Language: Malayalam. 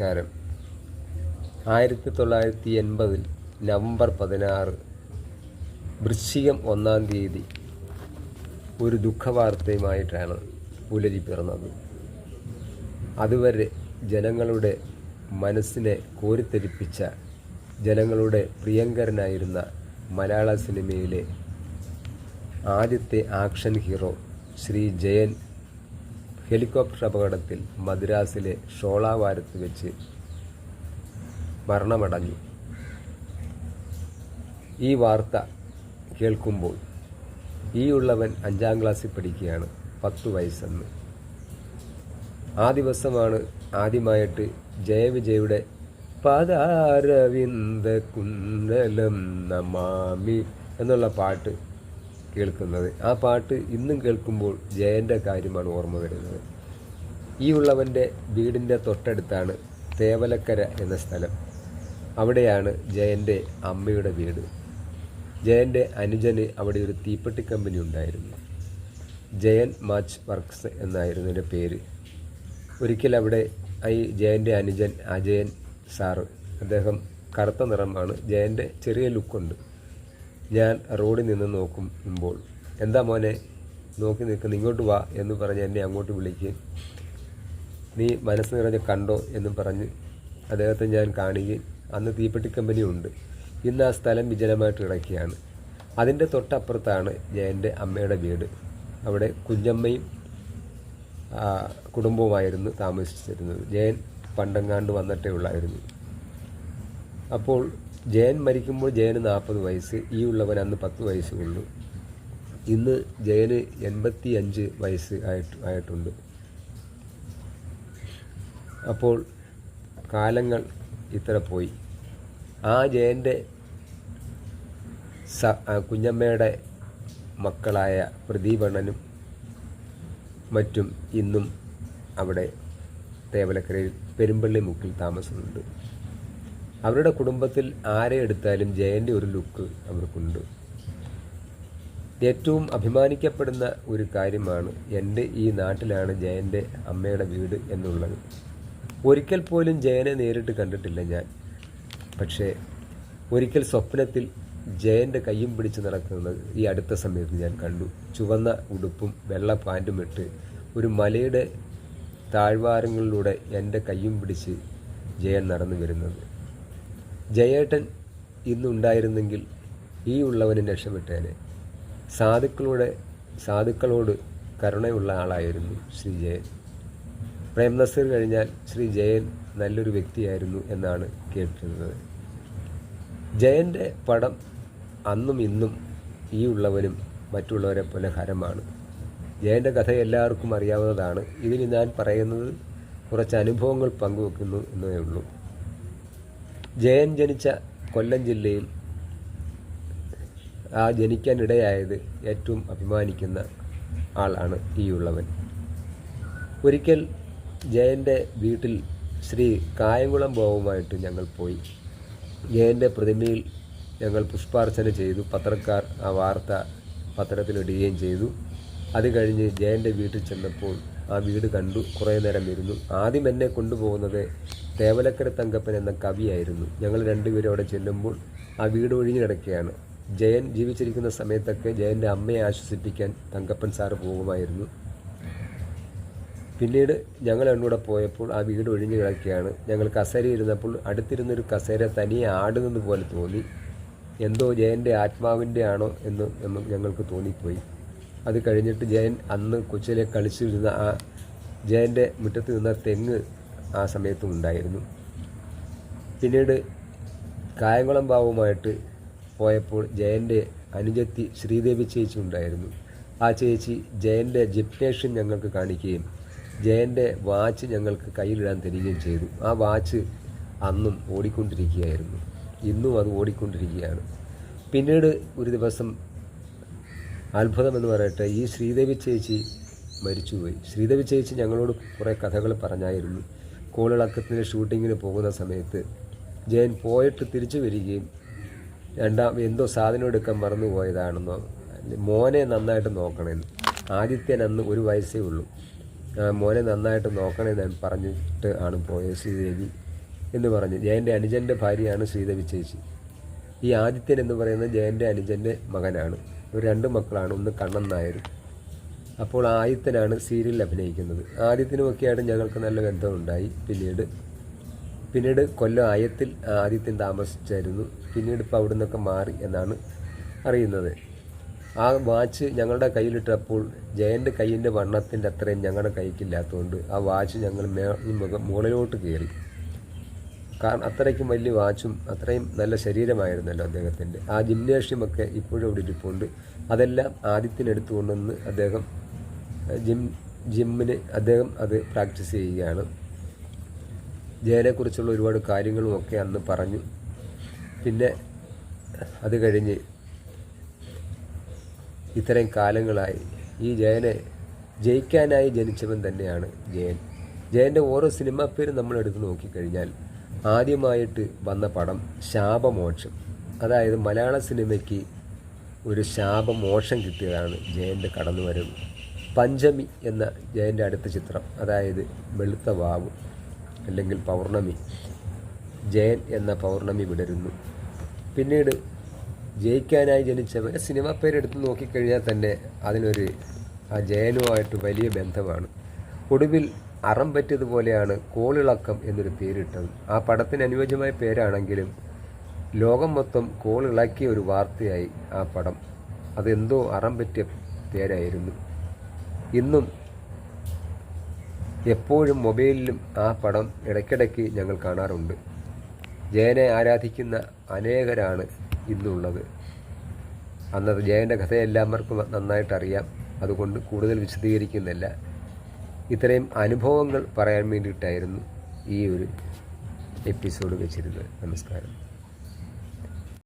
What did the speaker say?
നമസ്കാരം. ആയിരത്തി തൊള്ളായിരത്തി എൺപതിൽ നവംബർ പതിനാറ് വൃശ്ചികം ഒന്നാം തീയതി ഒരു ദുഃഖവാർത്തയുമായിട്ടാണ് പുലരി പിറന്നത്. അതുവരെ ജനങ്ങളുടെ മനസ്സിനെ കോരിത്തെരിപ്പിച്ച ജനങ്ങളുടെ പ്രിയങ്കരനായിരുന്ന മലയാള സിനിമയിലെ ആദ്യത്തെ action hero Shri Jayan helicopter അപകടത്തിൽ മദ്രാസിലെ ഷോളാവാരത്ത് വെച്ച് മരണമടഞ്ഞു. ഈ വാർത്ത കേൾക്കുമ്പോൾ ഈ ഉള്ളവൻ അഞ്ചാം ക്ലാസ്സിൽ പഠിക്കുകയാണ് പത്ത് വയസ്സെന്ന്. ആ ദിവസമാണ് ആദ്യമായിട്ട് ജയവിജയുടെ പദാരവിന്ദ കുന്ദലം നമാമി എന്നുള്ള പാട്ട് കേൾക്കുന്നത്. ആ പാട്ട് ഇന്നും കേൾക്കുമ്പോൾ ജയന്റെ കാര്യമാണ് ഓർമ്മ വരുന്നത്. ഈ ഉള്ളവന്റെ വീടിന്റെ തൊട്ടടുത്താണ് തേവലക്കര എന്ന സ്ഥലം. അവിടെയാണ് ജയന്റെ അമ്മയുടെ വീട്. ജയന്റെ അനുജന് അവിടെ ഒരു തീപ്പെട്ടി കമ്പനി ഉണ്ടായിരുന്നു. ജയൻ മാച്ച് വർക്ക്സ് എന്നായിരുന്നു എന്റെ പേര്. ഒരിക്കൽ അവിടെ ഈ ജയന്റെ അനുജൻ അജയൻ സാറ് അദ്ദേഹം കറുത്ത നിറമാണ്. ജയന്റെ ചെറിയ ലുക്കുണ്ട്. ഞാൻ റോഡിൽ നിന്ന് നോക്കുമ്പോൾ എന്താ മോനെ നോക്കി നിൽക്കുന്ന ഇങ്ങോട്ട് വാ എന്ന് പറഞ്ഞ് എന്നെ അങ്ങോട്ട് വിളിക്കുകയും നീ മനസ്സ് നിറഞ്ഞ് കണ്ടോ എന്ന് പറഞ്ഞ് അദ്ദേഹത്തെ ഞാൻ കാണുകയും അന്ന് തീപ്പെട്ടി കമ്പനി ഉണ്ട്. ഇന്ന് ആ സ്ഥലം വിജനമായിട്ട് കിടക്കുകയാണ് അതിന്റെ തൊട്ടപ്പുറത്താണ് എന്റെ അമ്മയുടെ വീട്. അവിടെ കുഞ്ഞമ്മയും കുടുംബവുമായിരുന്നു താമസിച്ചിരുന്നത്. ജയൻ പണ്ടങ്ങാണ്ട് വന്നിട്ടേ ഉള്ളായിരുന്നു. അപ്പോൾ ജയൻ മരിക്കുമ്പോൾ ജയന് നാൽപ്പത് വയസ്സ് ഈ ഉള്ളവൻ അന്ന് പത്ത് വയസ്സ് ഉള്ളു. ഇന്ന് ജയന് എൺപത്തി അഞ്ച് വയസ്സ് ആയിട്ട് ആയിട്ടുണ്ട്. അപ്പോൾ കാലങ്ങൾ ഇത്ര പോയി. ആ ജയന്റെ സ കുഞ്ഞമ്മയുടെ മക്കളായ പ്രദീപണ്ണനും മറ്റും ഇന്നും അവിടെ തേവലക്കരയിൽ പെരുമ്പള്ളി മുക്കിൽ താമസമുണ്ട്. അവരുടെ കുടുംബത്തിൽ ആരെ എടുത്താലും ജയന്റെ ഒരു ലുക്ക് അവർക്കുണ്ട്. ഏറ്റവും അഭിമാനിക്കപ്പെടുന്ന ഒരു കാര്യമാണ് എന്റെ ഈ നാട്ടിലാണ് ജയന്റെ അമ്മയുടെ വീട് എന്നുള്ളത്. ഒരിക്കൽ പോലും ജയനെ നേരിട്ട് കണ്ടിട്ടില്ല ഞാൻ. പക്ഷേ ഒരിക്കൽ സ്വപ്നത്തിൽ ജയന്റെ കയ്യും പിടിച്ച് നടക്കുന്നത് ഈ അടുത്ത സമയത്ത് ഞാൻ കണ്ടു. ചുവന്ന ഉടുപ്പും വെള്ള പാന്റും ഇട്ട് ഒരു മലയുടെ താഴ്വാരങ്ങളിലൂടെ എന്റെ കയ്യും പിടിച്ച് ജയൻ നടന്നു വരുന്നത്. ജയേട്ടൻ ഇന്നുണ്ടായിരുന്നെങ്കിൽ ഈ ഉള്ളവന് രക്ഷപ്പെട്ടേനെ. സാധുക്കളുടെ സാധുക്കളോട് കരുണയുള്ള ആളായിരുന്നു ശ്രീ ജയൻ. പ്രേം നസീർ കഴിഞ്ഞാൽ ശ്രീ ജയൻ നല്ലൊരു വ്യക്തിയായിരുന്നു എന്നാണ് കേട്ടിരുന്നത്. ജയന്റെ പടം അന്നും ഇന്നും ഈ ഉള്ളവനും മറ്റുള്ളവരെ പോലെ ഹരമാണ്. ജയന്റെ കഥ എല്ലാവർക്കും അറിയാവുന്നതാണ്. ഇതിന് ഞാൻ പറയുന്നത് കുറച്ച് അനുഭവങ്ങൾ പങ്കുവെക്കുന്നു എന്നേ ഉള്ളൂ. ജയൻ ജനിച്ച കൊല്ലം ജില്ലയിൽ ആ ജനിക്കാനിടയായത് ഏറ്റവും അഭിമാനിക്കുന്ന ആളാണ് ഈ ഉള്ളവൻ. ഒരിക്കൽ ജയന്റെ വീട്ടിൽ ശ്രീ കായംകുളം ബോവുമായിട്ട് ഞങ്ങൾ പോയി. ജയന്റെ പ്രതിമയിൽ ഞങ്ങൾ പുഷ്പാർച്ചന ചെയ്തു. പത്രക്കാർ ആ വാർത്ത പത്രത്തിലിടുകയും ചെയ്തു. അത് കഴിഞ്ഞ് ജയന്റെ വീട്ടിൽ ചെന്നപ്പോൾ ആ വീട് കണ്ടു. കുറേ നേരം ഇരുന്നു. ആദ്യം എന്നെ കൊണ്ടുപോകുന്നത് തേവലക്കര തങ്കപ്പൻ എന്ന കവിയായിരുന്നു. ഞങ്ങൾ രണ്ടുപേരും അവിടെ ചെല്ലുമ്പോൾ ആ വീട് ഒഴിഞ്ഞു കിടക്കുകയാണ്. ജയൻ ജീവിച്ചിരിക്കുന്ന സമയത്തൊക്കെ ജയന്റെ അമ്മയെ ആശ്വസിപ്പിക്കാൻ തങ്കപ്പൻ സാറ് പോകുമായിരുന്നു. പിന്നീട് ഞങ്ങൾ എന്നൂടെ പോയപ്പോൾ ആ വീട് ഒഴിഞ്ഞു കിടക്കുകയാണ്. ഞങ്ങൾ കസേര ഇരുന്നപ്പോൾ അടുത്തിരുന്നൊരു കസേര തനിയെ ആടുന്നത് പോലെ തോന്നി. എന്തോ ജയന്റെ ആത്മാവിന്റെ ആണോ എന്ന് ഞങ്ങൾക്ക് തോന്നിപ്പോയി. അത് കഴിഞ്ഞിട്ട് ജയൻ അന്ന് കൊച്ചിയിലെ കളിച്ചിരുന്ന ആ ജയന്റെ മുറ്റത്ത് നിന്ന തെങ്ങ് ആ സമയത്തും ഉണ്ടായിരുന്നു. പിന്നീട് കായംകുളം ബാവുമായിട്ട് പോയപ്പോൾ ജയന്റെ അനുജത്തി ശ്രീദേവി ചേച്ചി ഉണ്ടായിരുന്നു. ആ ചേച്ചി ജയന്റെ ജിപ്നേഷ്യൻ ഞങ്ങൾക്ക് കാണിക്കുകയും ജയന്റെ വാച്ച് ഞങ്ങൾക്ക് കയ്യിലിടാൻ തരികയും ചെയ്തു. ആ വാച്ച് അന്നും ഓടിക്കൊണ്ടിരിക്കുകയായിരുന്നു. ഇന്നും അത് ഓടിക്കൊണ്ടിരിക്കുകയാണ്. പിന്നീട് ഒരു ദിവസം അത്ഭുതമെന്ന് പറയട്ടെ ഈ ശ്രീദേവി ചേച്ചി മരിച്ചുപോയി. ശ്രീദേവി ചേച്ചി ഞങ്ങളോട് കുറേ കഥകൾ പറഞ്ഞായിരുന്നു. കോളിളക്കത്തിന്റെ ഷൂട്ടിങ്ങിന് പോകുന്ന സമയത്ത് ജയൻ പോയിട്ട് തിരിച്ചു വരികയും രണ്ടാം എന്തോ സാധനം എടുക്കാൻ മറന്നുപോയതാണെന്നോ മോനെ നന്നായിട്ട് നോക്കണമെന്ന് ആദിത്യൻ അന്ന് ഒരു വയസ്സേ ഉള്ളൂ. മോനെ നന്നായിട്ട് നോക്കണമെന്ന് പറഞ്ഞിട്ട് ആണ് പോയത് ശ്രീദേവി എന്ന് പറഞ്ഞു. ജയന്റെ അനുജന്റെ ഭാര്യയാണ് ശ്രീദേവി ചേച്ചി. ഈ ആദിത്യൻ എന്ന് പറയുന്നത് ജയന്റെ അനുജന്റെ മകനാണ്. ഇവർ രണ്ട് മക്കളാണ്. ഒന്ന് കണ്ണൻ നായരും അപ്പോൾ ആദ്യത്തിനാണ് സീരിയലിൽ അഭിനയിക്കുന്നത്. ആദ്യത്തിനുമൊക്കെയായിട്ട് ഞങ്ങൾക്ക് നല്ല ബന്ധമുണ്ടായി. പിന്നീട് പിന്നീട് കൊല്ലം ആയത്തിൽ ആദ്യത്തിന് താമസിച്ചായിരുന്നു. പിന്നീട് ഇപ്പോൾ അവിടെ നിന്നൊക്കെ മാറി എന്നാണ് അറിയുന്നത്. ആ വാച്ച് ഞങ്ങളുടെ കയ്യിലിട്ടപ്പോൾ ജയന്റെ കയ്യിന്റെ വണ്ണത്തിന്റെ അത്രയും ഞങ്ങളുടെ കൈക്കില്ലാത്തതുകൊണ്ട് ആ വാച്ച് ഞങ്ങൾ മുകളിലോട്ട് കയറി. കാരണം അത്രയ്ക്കും വലിയ വാച്ചും അത്രയും നല്ല ശരീരമായിരുന്നല്ലോ അദ്ദേഹത്തിന്റെ ആ ജിംനേഷ്യമൊക്കെ ഇപ്പോഴും അവിടെ ഇരിപ്പുണ്ട്. അതെല്ലാം ആദ്യത്തിനെടുത്തുകൊണ്ടെന്ന് അദ്ദേഹം ജിം ജിമ്മിന് അദ്ദേഹം അത് പ്രാക്ടീസ് ചെയ്യുകയാണ്. ജയനെക്കുറിച്ചുള്ള ഒരുപാട് കാര്യങ്ങളും ഒക്കെ അന്ന് പറഞ്ഞു. പിന്നെ അത് കഴിഞ്ഞ് ഇത്രയും കാലങ്ങളായി ഈ ജയനെ ജയിക്കാനായി ജനിച്ചവൻ തന്നെയാണ് ജയൻ. ജയന്റെ ഓരോ സിനിമാ പേരും നമ്മൾ എടുത്ത് നോക്കിക്കഴിഞ്ഞാൽ ആദ്യമായിട്ട് വന്ന പടം ശാപമോക്ഷം. അതായത് മലയാള സിനിമയ്ക്ക് ഒരു ശാപമോക്ഷം കിട്ടിയതാണ് ജയന്റെ കടന്നുവരവ്. പഞ്ചമി എന്ന ജയന്റെ അടുത്ത ചിത്രം അതായത് വെളുത്ത വാവ് അല്ലെങ്കിൽ പൗർണമി ജയൻ എന്ന പൗർണമി വിടരുന്നു. പിന്നീട് ജയിക്കാനായി ജനിച്ചവർ സിനിമ പേരെടുത്ത് നോക്കിക്കഴിഞ്ഞാൽ തന്നെ അതിനൊരു ആ ജയനുമായിട്ട് വലിയ ബന്ധമാണ്. ഒടുവിൽ അറം പറ്റിയതുപോലെയാണ് കോളിളക്കം എന്നൊരു പേരിട്ടത്. ആ പടത്തിന് അനുയോജ്യമായ പേരാണെങ്കിലും ലോകം മൊത്തം കോളിളക്കിയ ഒരു വാർത്തയായി ആ പടം. അതെന്തോ അറം പറ്റിയ പേരായിരുന്നു. ഇന്നും എപ്പോഴും മൊബൈലിലും ആ പടം ഇടയ്ക്കിടയ്ക്ക് ഞങ്ങൾ കാണാറുണ്ട്. ജയനെ ആരാധിക്കുന്ന അനേകരാണ് ഇന്നുള്ളത്. അന്നത്തെ ജയന്റെ കഥ എല്ലാവർക്കും നന്നായിട്ടറിയാം. അതുകൊണ്ട് കൂടുതൽ വിശദീകരിക്കുന്നില്ല. ഇത്രയും അനുഭവങ്ങൾ പറയാൻ വേണ്ടിയിട്ടായിരുന്നു ഈ ഒരു എപ്പിസോഡ് വെച്ചിരുന്നത്. നമസ്കാരം.